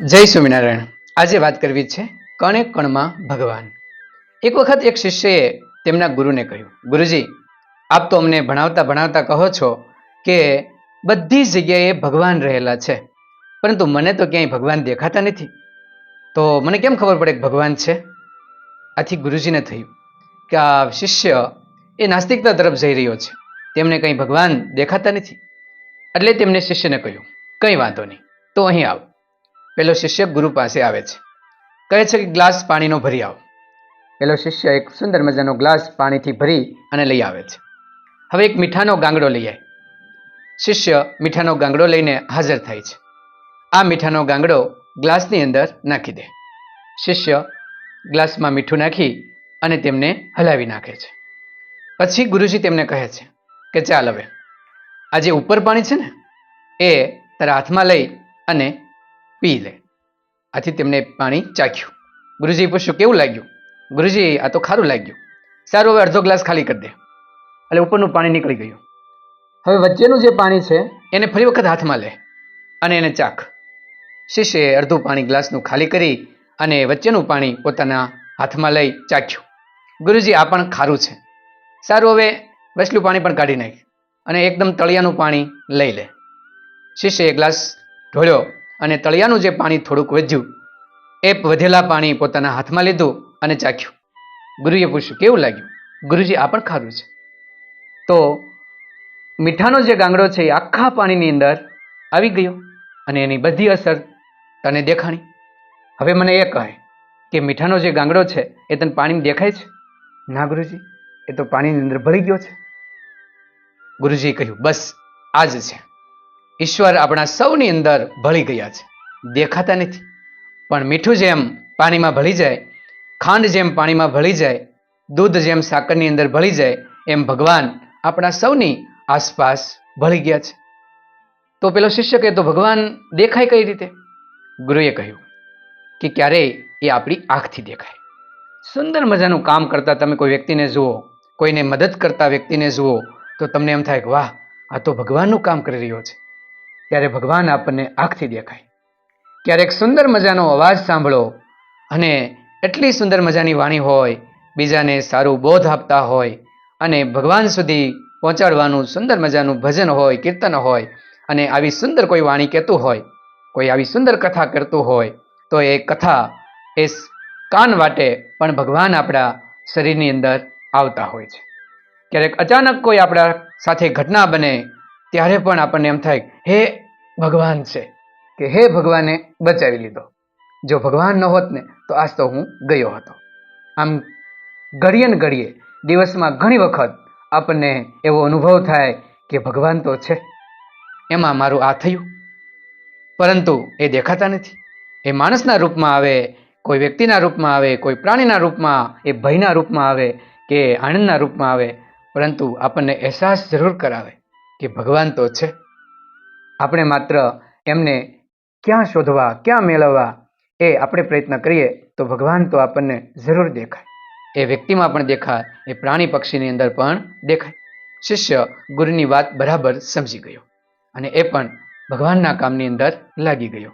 જય સ્વામિનારાયણ. આજે વાત કરવી છે કણે કણમાં ભગવાન. એક વખત એક શિષ્યએ તેમના ગુરુને કહ્યું, ગુરુજી, આપ તો અમને ભણાવતા ભણાવતા કહો છો કે બધી જગ્યાએ ભગવાન રહેલા છે, પરંતુ મને તો ક્યાંય ભગવાન દેખાતા નથી. તો મને કેમ ખબર પડે કે ભગવાન છે? આથી ગુરુજીને થયું કે આ શિષ્ય એ નાસ્તિકતા તરફ જઈ રહ્યો છે. તેમને કંઈ ભગવાન દેખાતા નથી. એટલે તેમને શિષ્યને કહ્યું, કંઈ વાંધો નહીં, તો અહીં આવ. પેલો શિષ્ય ગુરુ પાસે આવે છે. કહે છે કે ગ્લાસ પાણીનો ભરી આવો. પેલો શિષ્ય એક સુંદર મજાનો ગ્લાસ પાણીથી ભરી અને લઈ આવે છે. હવે એક મીઠાનો ગાંગડો લઈ આવે શિષ્ય મીઠાનો ગાંગડો લઈને હાજર થાય છે. આ મીઠાનો ગાંગડો ગ્લાસની અંદર નાખી દે. શિષ્ય ગ્લાસમાં મીઠું નાખી અને તેમને હલાવી નાખે છે. પછી ગુરુજી તેમને કહે છે કે ચાલ હવે. આ જે ઉપર પાણી છે ને? એ તારા હાથમાં લઈ અને પી લે. આથી તેમને પાણી ચાખ્યું. ગુરુજીએ પૂછ્યું કેવું લાગ્યું? ગુરુજી આ તો ખારું લાગ્યું. સારું હવે અડધો ગ્લાસ ખાલી કરી દે. એટલે ઉપરનું પાણી નીકળી ગયું. હવે વચ્ચેનું જે પાણી છે? એને ફરી વખત હાથમાં લે અને એને ચાખ. શિષ્યએ અડધું પાણી ગ્લાસનું ખાલી કરી અને વચ્ચેનું પાણી પોતાના હાથમાં લઈ ચાખ્યું. ગુરુજી આ પણ ખારું છે. સારું હવે વચલું પાણી પણ કાઢી નાખ અને એકદમ તળિયાનું પાણી લઈ લે. શિષ્યએ ગ્લાસ ઢોળ્યો. અને તળિયાનું જે પાણી થોડુંક વધ્યું, એ વધેલા પાણી પોતાના હાથમાં લીધું અને ચાખ્યું. ગુરુએ પૂછ્યું, કેવું લાગ્યું? ગુરુજી, આ પણ ખારું છે. તો મીઠાનો જે ગાંગડો છે, એ આખા પાણીની અંદર આવી ગયો અને એની બધી અસર તને દેખાણી. હવે મને એ કહે કે મીઠાનો જે ગાંગડો છે, એ તને પાણી દેખાય છે? ના, ગુરુજી, એ તો પાણીની અંદર ભળી ગયો છે. ગુરુજીએ કહ્યું, બસ, આ જ છે. ઈશ્વર આપણા સૌની અંદર ભળી ગયા છે. દેખાતા નથી. પણ મીઠું જેમ પાણીમાં ભળી જાય, ખાંડ જેમ પાણીમાં ભળી જાય, દૂધ જેમ સાકરની અંદર ભળી જાય, એમ ભગવાન આપણા સૌની આસપાસ ભળી ગયા છે. તો પેલો શિષ્ય કહે, તો ભગવાન દેખાય કઈ રીતે? ગુરુએ કહ્યું કે, ક્યારેય એ આપણી આંખથી દેખાય. સુંદર મજાનું કામ કરતા તમે કોઈ વ્યક્તિને જુઓ, કોઈને મદદ કરતા વ્યક્તિને જુઓ, તો તમને એમ થાય કે, વાહ, આ તો ભગવાનનું કામ કરી રહ્યો છે. ત્યારે ભગવાન આપણને આંખથી દેખાય. ક્યારેક સુંદર મજાનો અવાજ સાંભળો અને એટલી સુંદર મજાની વાણી હોય, બીજાને સારું બોધ આપતા હોય અને ભગવાન સુધી પહોંચાડવાનું સુંદર મજાનું ભજન હોય, કીર્તન હોય અને આવી સુંદર કોઈ વાણી કહેતું હોય, કોઈ આવી સુંદર કથા કરતું હોય, તો એ કથા એ કાન વાટે પણ ભગવાન આપણા શરીરની અંદર આવતા હોય છે. ક્યારેક અચાનક કોઈ આપણા સાથે ઘટના બને ત્યારે પણ આપણને એમ થાય હે ભગવાન છે, કે હે ભગવાને બચાવી લીધો. જો ભગવાન ન હોત ને, તો આજ તો હું ગયો હતો. આમ ઘડીએ ને ઘડીએ, દિવસમાં ઘણી વખત આપણને એવો અનુભવ થાય કે ભગવાન તો છે, એમાં મારું આ થયું. પરંતુ એ દેખાતા નથી. એ માણસના રૂપમાં આવે, કોઈ વ્યક્તિના રૂપમાં આવે, કોઈ પ્રાણીના રૂપમાં, એ ભયના રૂપમાં આવે કે આનંદના રૂપમાં આવે, પરંતુ આપણને અહેસાસ જરૂર કરાવે. કે ભગવાન તો છે. આપણે માત્ર એમને ક્યાં શોધવા, ક્યાં મેળવવા એ આપણે પ્રયત્ન કરીએ તો ભગવાન તો આપણને જરૂર દેખાય. એ વ્યક્તિમાં પણ દેખાય, એ પ્રાણી પક્ષીની અંદર પણ દેખાય. શિષ્ય ગુરુની વાત બરાબર સમજી ગયો અને એ પણ ભગવાનના કામની અંદર લાગી ગયો.